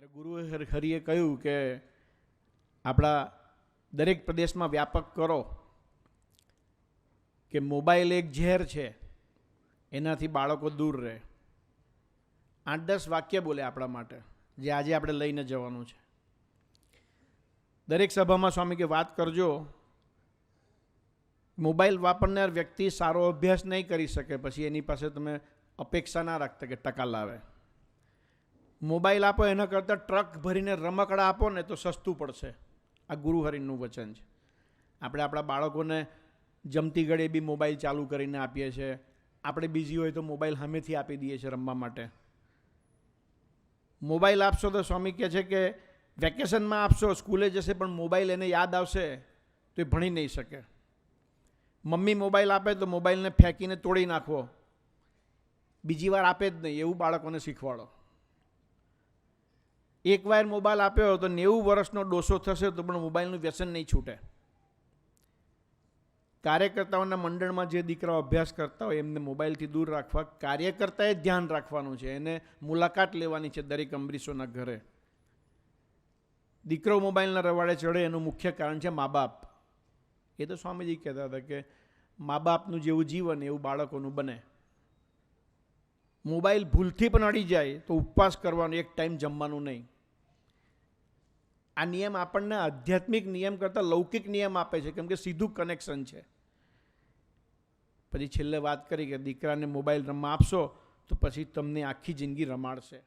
ત્યારે ગુરુ હર- હરિએ કહ્યું કે આપણા દરેક પ્રદેશમાં વ્યાપક કરો કે મોબાઈલ એક ઝેર છે, એનાથી બાળકો દૂર રહે. આઠ દસ વાક્ય બોલે આપણા માટે, જે આજે આપણે લઈને જવાનું છે. દરેક સભામાં સ્વામી કે વાત કરજો, મોબાઈલ વાપરનાર વ્યક્તિ સારો અભ્યાસ નહીં કરી શકે, પછી એની પાસે તમે અપેક્ષા ના રાખતા કે ટકા લાવે. મોબાઈલ આપો, એના કરતાં ટ્રક ભરીને રમકડા આપો ને તો સસ્તું પડશે. આ ગુરુહરિનું વચન છે. આપણે આપણા બાળકોને જમતી ઘડે બી મોબાઈલ ચાલુ કરીને આપીએ છીએ આપણે બીજી હોય તો મોબાઈલ સામેથી આપી દઈએ છીએ રમવા માટે. મોબાઈલ આપશો તો સ્વામી કહે છે કે વેકેશનમાં આપશો, સ્કૂલે જશે પણ મોબાઈલ એને યાદ આવશે તો એ ભણી નહીં શકે. મમ્મી મોબાઈલ આપે તો મોબાઈલને ફેંકીને તોડી નાખવો. બીજી વાર આપે જ નહીં, એવું બાળકોને શીખવાડો. એકવાર મોબાઈલ આપ્યો તો નેવું વર્ષનો ડોસો થશે તો પણ મોબાઈલનું વ્યસન નહીં છૂટે. કાર્યકર્તાઓના મંડળમાં જે દીકરાઓ અભ્યાસ કરતા હોય એમને મોબાઈલથી દૂર રાખવા કાર્યકર્તાએ ધ્યાન રાખવાનું છે. એને મુલાકાત લેવાની છે દરેક અંબરીશોના ઘરે. દીકરો મોબાઈલના રવાડે ચડે એનું મુખ્ય કારણ છે મા બાપ એ તો સ્વામીજી કહેતા હતા કે મા બાપનું જેવું જીવન, એવું બાળકોનું બને. મોબાઈલ ભૂલથી પણ અડી જાય તો ઉપવાસ કરવાનો એક ટાઈમ જમવાનું નહીં. આ નિયમ આપણને આધ્યાત્મિક નિયમ કરતાં લૌકિક નિયમ આપે છે, કેમ કે સીધું કનેક્શન છે. પછી છેલ્લે વાત કરી કે દીકરાને મોબાઈલ રમવા આપશો તો પછી તમને આખી જિંદગી રમાડશે.